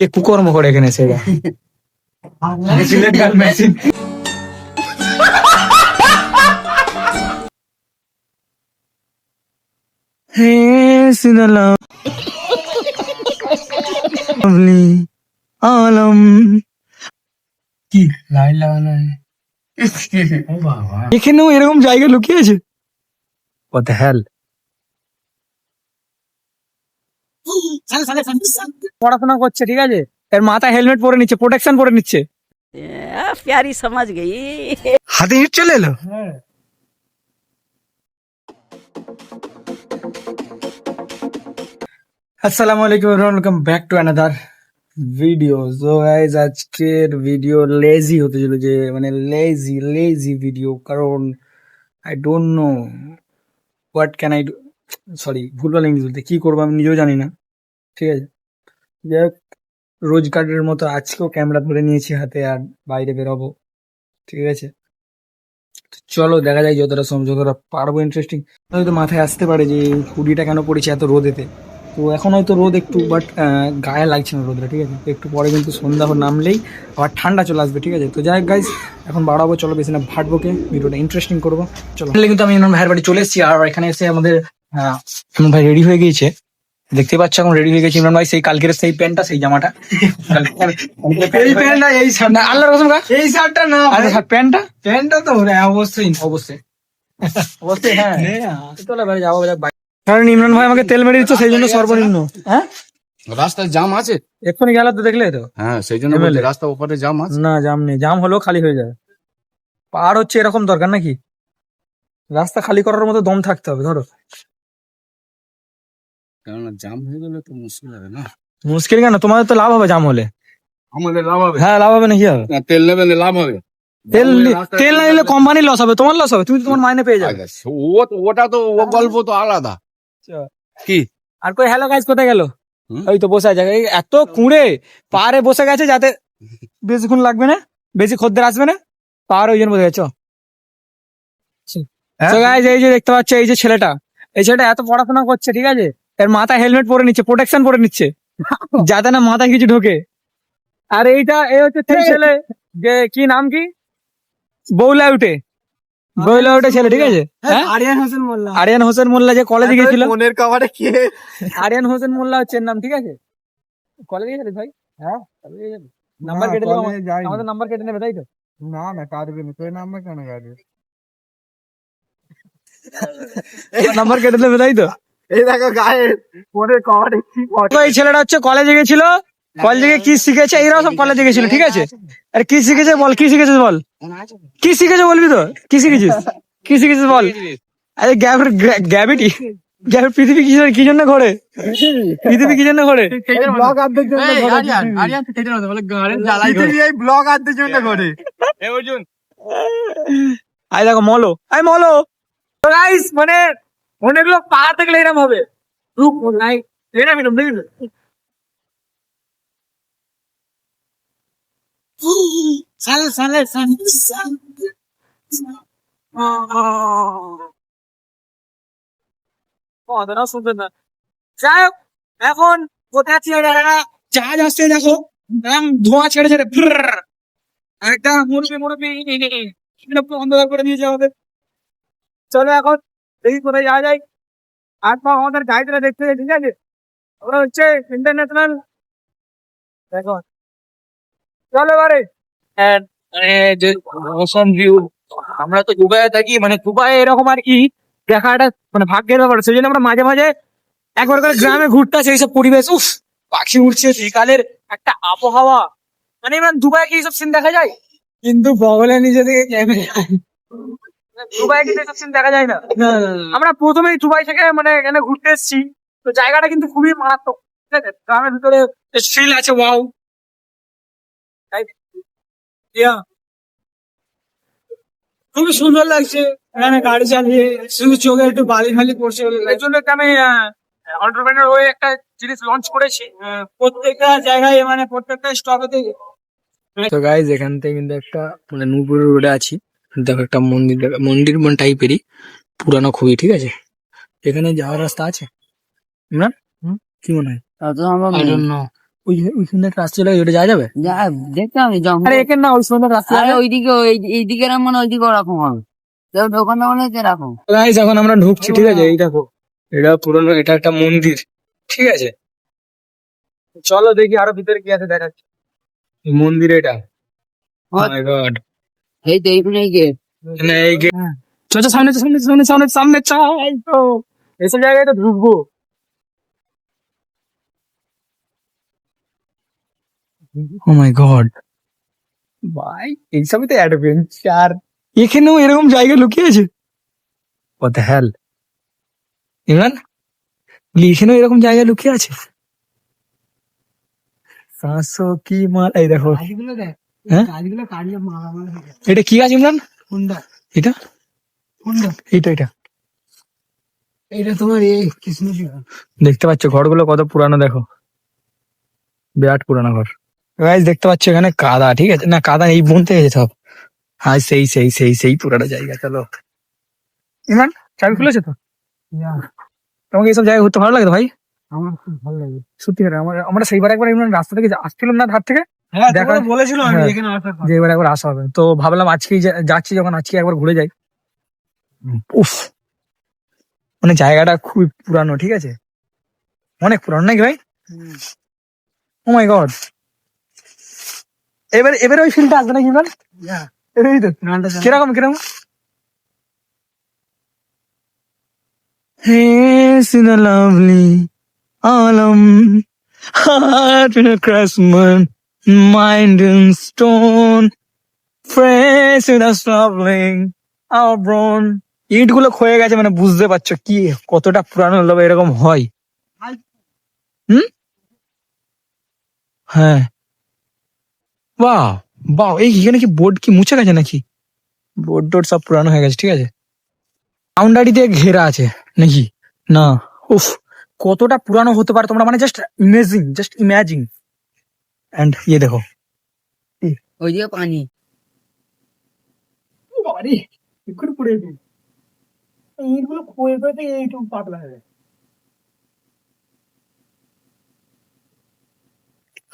এ কুকর্ম করে এখানে এসে এরা। সিলেট গান মেশিন হে সিনালাম লাভলি আলম কি লাইলা ও বাবা এখানেও এরকম জায়গা লুকিয়ে আছে What the hell? পড়াশোনা করছে ঠিক আছে এর মাথা হেলমেট পরে নিচ্ছে প্রোটেকশন পরে নিচ্ছে প্যারি সমাজ গেই হাতে হিট চলে এলো হ্যাঁ আসসালামু আলাইকুম welcome back to another video so guys আজকের ভিডিও লেজি হতে চলো যে মানে লেজি লেজি ভিডিও কারণ I don't know what can I sorry ভুলভাল ইংলিশ বলতে কী করবো আমি নিজেও জানি না ঠিক আছে যাই হোক রোজগারের মতো আজকেও ক্যামেরা ধরে নিয়েছি হাতে আর বাইরে বেরোবো। ঠিক আছে? চলো, দেখা যায় যতটা সম্ভব যতটা পারব ইন্টারেস্টিং হয়তো মাথায় আসতে পারে যে হুডিটা কেন পড়েছে এত রোদেতে। তো এখন হয়তো রোদ একটু বাট গায়ে লাগছে না রোদটা, ঠিক আছে? একটু পরে কিন্তু সন্ধ্যা নামলেই আবার ঠান্ডা চলে আসবে, ঠিক আছে? তো যাই গাইজ এখন বাড়াবো, চলো বেশি না ভাটবোকে ভিডিওটা ইন্টারেস্টিং করব। চলো। কিন্তু আমি ভাইয়ের বাড়ি চলে এসেছি, আর এখানে এসে আমাদের ইমরান ভাই রেডি হয়ে গিয়েছে। দেখতে পাচ্ছ এখন রেডি হয়ে গেছি ইমরান ভাই সেই কালকের সেই প্যান্টটা সেই জামাটা। এই প্যান্ট না এই শার্ট। না আল্লাহ রসম কা এই শার্টটা না স্যার প্যান্টটা? প্যান্টটা তো হ্যাঁ অবশ্যই। অবশ্যই। অবশ্যই হ্যাঁ। চলো এবারে যাব। কারণ ইমরান ভাই আমাকে তেল মেরে দিচ্ছে সেই জন্য সর্বনিম্ন। হ্যাঁ? রাস্তায় জাম আছে? এক্ষুনি গেল তো দেখলে তো? হ্যাঁ সেই জন্য রাস্তা ওপারে জাম আছে? না জাম নেই। জাম হলেও খালি হয়ে যাবে। পাহাড় হচ্ছে এরকম দরকার নাকি? রাস্তা খালি করার মতো দম থাকতে হবে ধরো। কেননা জাম হয়ে গেলে তো মুশকিল হবে না। মুশকিল কেন? তোমাদের তো লাভ হবে জাম হলে। আমাদের লাভ হবে। হ্যাঁ লাভ হবে না কি হবে? না, তেল নেবে লাভ হবে। তেল তেল না নিলে কোম্পানির লস হবে তোমার লস হবে তুমি তোমার মাইনে পেয়ে যাবে। আচ্ছা, ও ওটা তো ও গল্প তো আলাদা। কি? আর কই হ্যালো গাইজ কোথায় গেল? ওই তো বসে আছে। এত কুঁড়ে পাহাড়ে বসে গেছে যাতে বেশিক্ষণ লাগবে না বেশি খদ্দের আসবে না পাহাড়ে ওই জন্য বসে গেছো এই যে দেখতে পাচ্ছ এই যে ছেলেটা এই ছেলেটা এত পড়াশোনা করছে ঠিক আছে? এর মাথায় হেলমেট পরে নিচ্ছে প্রোটেকশন পরে নিচ্ছে। যাতে না মাথায় কিছু ঢোকে। আর এইটা এই হচ্ছে ছেলে। যে কি নাম কি? বৌলা উঠে বৌলা উঠে ছেলে ঠিক আছে? হ্যাঁ আরিয়ান হোসেন মোল্লা। আরিয়ান হোসেন মোল্লা যে কলেজে গেছিল ফোনের কভারে কে? আরিয়ান হোসেন মোল্লা হচ্ছে নাম ঠিক আছে? কলেজে গেছিলিস ভাই? হ্যাঁ নাম্বার কেটে আমাদের নাম্বার কেটে নেবে তাই তো? না না কাটবে না। তোর নাম্বার কেন কাটবে? নাম্বার কেটে দেবে তাই তো? এই দেখো গায়ে ফোনের কভারে কি এই ছেলেটা হচ্ছে কলেজে গেছিল কলেজে গিয়ে কি শিখেছে? এইরাও সব কলেজে গেছিল ঠিক আছে? আর কি শিখেছে বল কি শিখেছিস বল? কি শিখেছে বলবি তো? কি শিখেছিস? কি শিখেছিস বল? আরে গ্যাভিটি গ্যাভিটি পৃথিবী কি কি জন্য ঘোরে? পৃথিবী কি জন্য ঘোরে? ব্লগ আনতে জন্য ব্লগ আনতে জন্য করে আই দেখো মলো। আই মলো। গাইস মানে অনেক লোক পাহাড় থেকে এরকম হবে। রূপ নাই দেখি সালে সালে না যাই হোক, এখন জাহাজ আসছে, দেখো। ধোঁয়া ছেড়ে ছেড়ে। একটা অন্ধকার করে আমাদের। চলো এখন। দেখি কোথায় যাওয়া যায় আর পা আমাদের গাইডরা দেখতে যায়, ঠিক আছে ওরা হচ্ছে ইন্টারন্যাশনাল দেখো চলো এবারে And, মানে যে ওশান ভিউ আমরা তো দুবাইয়ে থাকি মানে দুবাই এরকম আর কি দেখা একটা মানে ভাগ্যের ব্যাপার সেই জন্য আমরা মাঝে মাঝে একবার করে গ্রামে ঘুরতে আসি এইসব পরিবেশ উফ পাখি উঠছে বিকালের একটা আবহাওয়া মানে এবার দুবাই কি এইসব সিন দেখা যায় কিন্তু বগলে নিজে থেকে ক্যামেরা দুবাই কিন্তু এসব সিন দেখা যায় না। আমরা প্রথমেই দুবাই থেকে মানে এখানে ঘুরতে এসেছি। তো জায়গাটা কিন্তু খুবই মারাত্মক। ঠিক আছে? গ্রামের ভিতরে ফিল আছে ওয়াও খুবই সুন্দর লাগছে। এখানে গাড়ি চালিয়ে শুধু চোখে একটু বালি ফালি পড়ছে এই জন্য আমি অন্টারপ্রেনার হয়ে একটা জিনিস লঞ্চ করেছি। প্রত্যেকটা জায়গায় মানে প্রত্যেকটা স্টপেতে তো গাইজ এখান থেকে কিন্তু একটা মানে নূপুর রোডে আছি। দেখো একটা মন্দির মন্দির মন টাইপেরই পুরানো খুবই ঠিক আছে? এখানে যাওয়ার রাস্তা আছে? ইমরান? কি মনে হয়? ওইখানে একটা রাস্তা ওটা না ওই রাস্তা ওইদিকে মানে ওইদিকে ওরকম এরকম। এখন আমরা ঢুকছি ঠিক আছে? এটা এটা একটা মন্দির ঠিক আছে? চলো দেখি আরও ভিতরে কি আছে দেখাচ্ছি। মন্দির এটা। এই তো এইখানে এই গেট এই গে- চল চল সামনে চল, সামনে চল, সামনে সামনে সামনে চাই তো। এসব জায়গায় তো ঢুকবো। ও মাই গড ভাই এইসবই তো অ্যাডভেঞ্চার এখানেও এরকম জায়গা লুকিয়ে আছে? What the hell? ইমরান বলি, এখানেও এরকম জায়গা লুকিয়ে আছে? সাঁসো কি মাল এই দেখো। গাছগুলো দেখ। হ্যাঁ? গাছগুলো কাটিয়ে মালা মালা হয়ে গেছে। এটা কি গাছ ইমরান? কোনটা এটা? কোনটা এইটা এটা এটা তোমার এই কৃষ্ণচূড়া। দেখতে পাচ্ছ ঘরগুলো কত পুরানো দেখো। বিরাট পুরানো ঘর। গাইজ দেখতে পাচ্ছ এখানে কাদা ঠিক আছে? না কাদা এই বনতে গেছে সব। হ্যাঁ সেই সেই সেই সেই পুরানো জায়গা চলো। ইমরান চাবি খুলেছে তো? তোমাকে এইসব জায়গায় ঘুরতে ভালো লাগে ভাই? আমার খুব ভালো লাগে। সত্যি আমার আমরা সেইবার একবার ইমরান রাস্তা থেকে আসছিলাম না ধার থেকে? বলেছিল আমি হ্যাঁ। এখানে আসার যে এবার একবার আসা হবে। তো ভাবলাম আজকেই যাচ্ছি যখন আজকে একবার ঘুরে যাই। উফ মানে জায়গাটা খুবই পুরানো ঠিক আছে? অনেক পুরানো নাকি ভাই? ও মাই গড এবার এবার ওই ফিল্মটা আসবে নাকি ইমরান হ্যাঁ, তো। কীরকম কীরকম? Hey, in a lovely autumn, heart in a craftsman, mind in stone, face in a struggling, our brown. ইটগুলো ক্ষয়ে গেছে মানে বুঝতে পারছ কি কতটা পুরানো হলো এরকম হয়। হুম? হ্যাঁ। বাহ বাহ এই এখানে কি বোর্ড কি মুছে গেছে নাকি? বোর্ড টোড সব পুরানো হয়ে গেছে ঠিক আছে। বাউন্ডারি দিয়ে ঘেরা আছে নাকি? না উফ কতটা পুরানো হতে পারে তোমরা মানে just imaging just imaging and ইয়ে দেখো ওইদিকে পানি বাবারে একটু পড়ে গেছে এইগুলো ক্ষয়ে ক্ষয়ে এইটুকু পাতলা হয়ে গেছে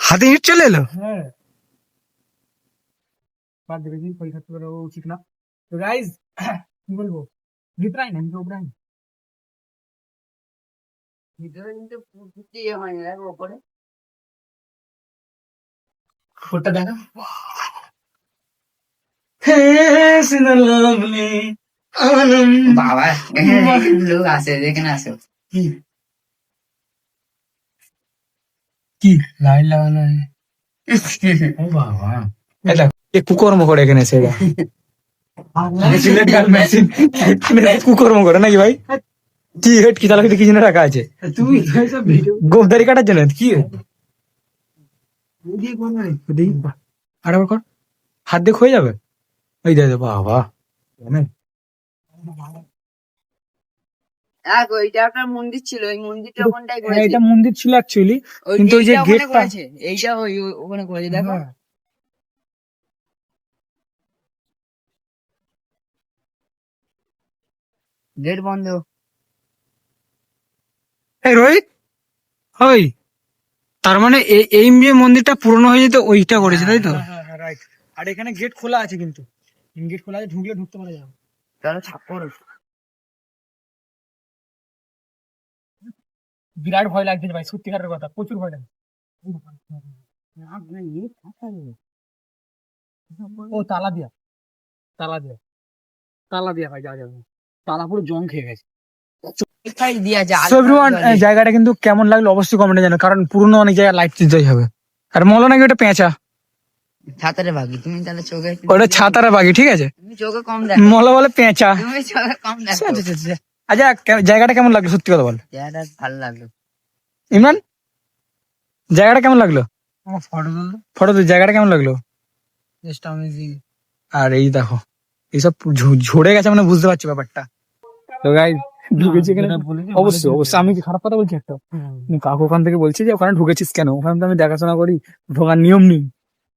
হাতে ইট চলে এলো হ্যাঁ বাদ দেবে দিন পরীক্ষা করে উচিত না তো গাইজ কি বলব ভিতরাই না ভিতরাই ভিতরে কিন্তু ঢুকতে ইয়ে হয় না দেখো ওপরে ফোনটা দেখা Yes, in a lovely autumn. বাবা এখানে লোক আসে এখানে আসে কি লাইন লাগানো ও বাবা এটা এ কুকর্ম করে এখানে এসে এরা। সিলেট গার্ল মেশিন কুকর্ম করে নাকি ভাই কি হেট কি তাহলে কি জন্য রাখা আছে তুমি তো এসব ভিডিও গোফদারি কাটার জন্য কি দিয়ে করো না দেখি আর কর। হাত দিয়ে হয়ে যাবে? দে মন্দির ছিল ওই মন্দিরটা ওখানটাই হ্যাঁ, এটা মন্দির ছিল অ্যাকচুয়ালি কিন্তু ওই যে গেটটা- এইটা ওই ওই- ওখানে করেছে দেখো। হ্যাঁ। গেট বন্ধ। এই রোহিত ওই। তার মানে এই যে মন্দিরটা পুরনো হয়ে যেত ওইটা করেছে তাই তো? রাইট আর এখানে গেট খোলা আছে কিন্তু। গেট খোলা আছে ঢুকলে ঢুকতে পারা যাবে। তাহলে ছাপ্পর বিরাট ভয় লাগছে ভাই সত্যিকারের কথা প্রচুর ভয় লাগছে। ও তালা দিয়া। তালা দিয়া। তালা দিয়া ভাই যা যাবে তালা পুরো জং খেয়ে গেছে। জায়গাটা কিন্তু কেমন লাগল অবশ্যই কমেন্টে জানো কারণ পুরনো অনেক জায়গায় লাইট দিতেই হবে। আর মলো নাকি ওটা পেঁচা? ছাতারে ভাগি তুমি তাহলে চোখে ওটা ছাতারা বাগি ঠিক আছে? তুমি চোখে কম দেখো। মলা বলে পেঁচা। তুমি চোখে কম দেখো। আচ্ছা আচ্ছা, আচ্ছা। আচ্ছা। জায়গাটা কেমন লাগল? সত্যি কথা বল। চেহারা ভালো লাগল। ইমরান? জায়গাটা কেমন লাগল? আমার ফটো ফটো জায়গাটা কেমন লাগল? জাস্ট অ্যামেজিং আর এই দেখো এইসব ঝ- ঝরে গেছে মানে বুঝতে পারছি ব্যাপারটা। তো গাইজ ঢুকেছি এখানে? অবশ্যই অবশ্যই। আমি কি খারাপ কথা বলছি একটা? কাকু ওখান থেকে বলছি যে ওখানে ঢুকেছিস কেন? ওখানে তো আমি দেখাশোনা করি ঢোকার নিয়ম নেই।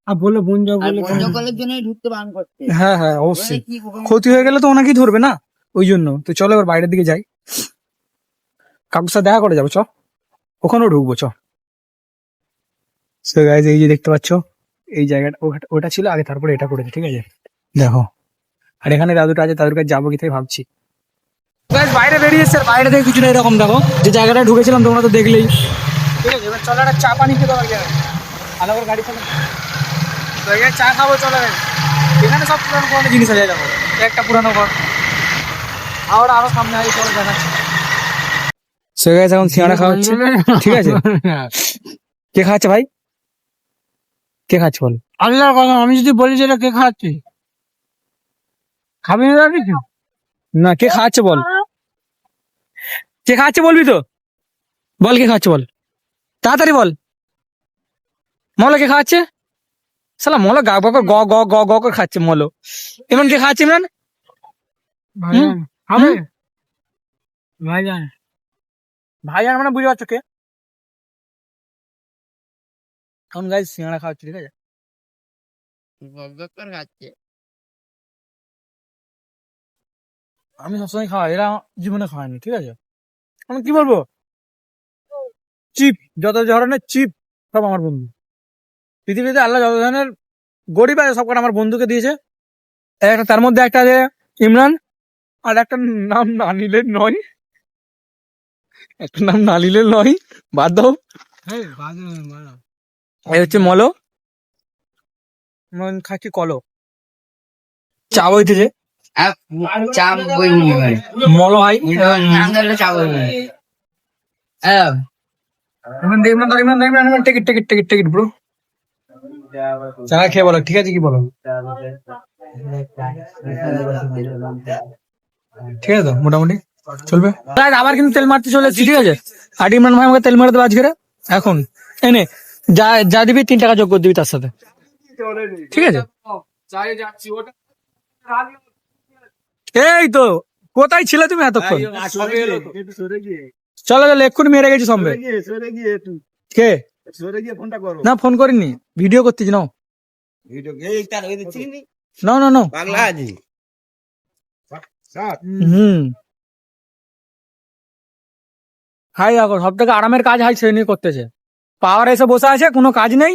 আর বলল বোন বলে জন্যই ঢুকতে বান করতে হ্যাঁ হ্যাঁ অবশ্যই। ক্ষতি হয়ে গেলে তো ওনাকেই ধরবে না ওই জন্য। তো চলো এবার বাইরের দিকে যাই। কাকুর সাথে দেখা করে যাব চ ওখানেও ঢুকবো চ সো গাইজ এই যে দেখতে পাচ্ছ এই জায়গাটা ওটা- ওটা ছিল আগে তারপরে এটা করেছে ঠিক আছে? দেখো। আর এখানে দাদুটা আছে দাদুর কাছে যাব কি থেকে ভাবছি। বাইরে বেরিয়ে এসছে আর বাইরে থেকে কিছুটা এরকম দেখো। যে জায়গাটা ঢুকেছিলাম তোমরা তো দেখলেই। ঠিক আছে এবার চলো একটা চা পানি খেতে হবে ভালো করে গাড়ি চালাবো তো এখানে চা খাব চলো এখানে সব পুরানো পুরানো জিনিস আছে দেখো। একটা পুরানো ঘর। আবার আরও সামনে আছে চলো দেখাচ্ছি। সো গাইস এখন সিঙ্গাড়া খাওয়া হচ্ছে। ঠিক আছে? কে খাচ্ছে ভাই? কে খাচ্ছে বল? আল্লাহর কথা আমি যদি বলি যে এটা কে খাচ্ছে? খাবি না কিছু না কে খাচ্ছে বল? কে খাচ্ছে বলবি তো? বল কে খাচ্ছে বল। তাড়াতাড়ি বল। মলো কে খাচ্ছে? সালা মলো গা গা গ গ গ গ করে খাচ্ছে মলো। ইমরান কে খাচ্ছে ইমরান? ভাইজান। ভাইজান। মানে বুঝতে পারছ কে? এখন গাইজ সিঙ্গাড়া খাওয়াচ্ছে ঠিক আছে? খাচ্ছে। আমি সবসময় খাওয়াই এরা জীবনে খাওয়াইনি ঠিক আছে? আমি কি বলব? চিপ যত ধরনের চিপ সব আমার বন্ধু। পৃথিবীতে আল্লাহ যত ধরনের গরিব আছে সবকটা আমার বন্ধুকে দিয়েছে। একটা তার মধ্যে একটা আছে ইমরান আর একটা নাম নানিলের নয়। একটা নাম নালিলের নয়। বাদ দাও। এই হচ্ছে মলো খাচ্ছি কলো। চা বইতেছে। চাপ বই হয়। চাপ বই হ্যাঁ। ইমরান দে, ইমরান দাও, ইমরান দাও, Imran Imran ticket ticket ticket ticket bro চা খেয়ে বলো ঠিক আছে কি বলো? ঠিক আছে তো মোটামুটি। চলবে? আবার কিন্তু তেল মারতে চলে এসেছি ঠিক আছে? আর ইমরান ভাই আমাকে তেল মারে দেবে আজকে এখন এনে যা যা দিবি তিন টাকা যোগ করে দিবি তার সাথে। ঠিক আছে? এই তো কোথায় ছিলে তুমি এতক্ষণ? চলো চলো এক্ষুনি মেরে গেছি সম্বে কে? না ফোন করিনি। ভিডিও করতেছি নাও। না না না বাংলা হুম। হাই দেখো সব থেকে আরামের কাজ হাই সে নিয়ে করতেছে। পাওয়ার এসে বসে আছে কোনো কাজ নেই?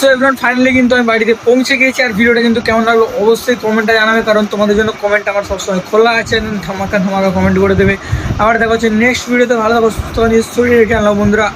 সো এভরিওয়ান ফাইনালি কিন্তু আমি বাড়িতে পৌঁছে গিয়েছি আর ভিডিওটা কিন্তু কেমন লাগল অবশ্যই কমেন্টটা জানাবে, কারণ তোমাদের জন্য কমেন্ট আমার সবসময় খোলা আছে ধামাকা ধামাকা কমেন্ট করে দেবে। আবার দেখা হচ্ছে নেক্সট ভিডিওতে ভালো থাকো, সুস্থ নিয়ে শরীর রেখে বন্ধুরা।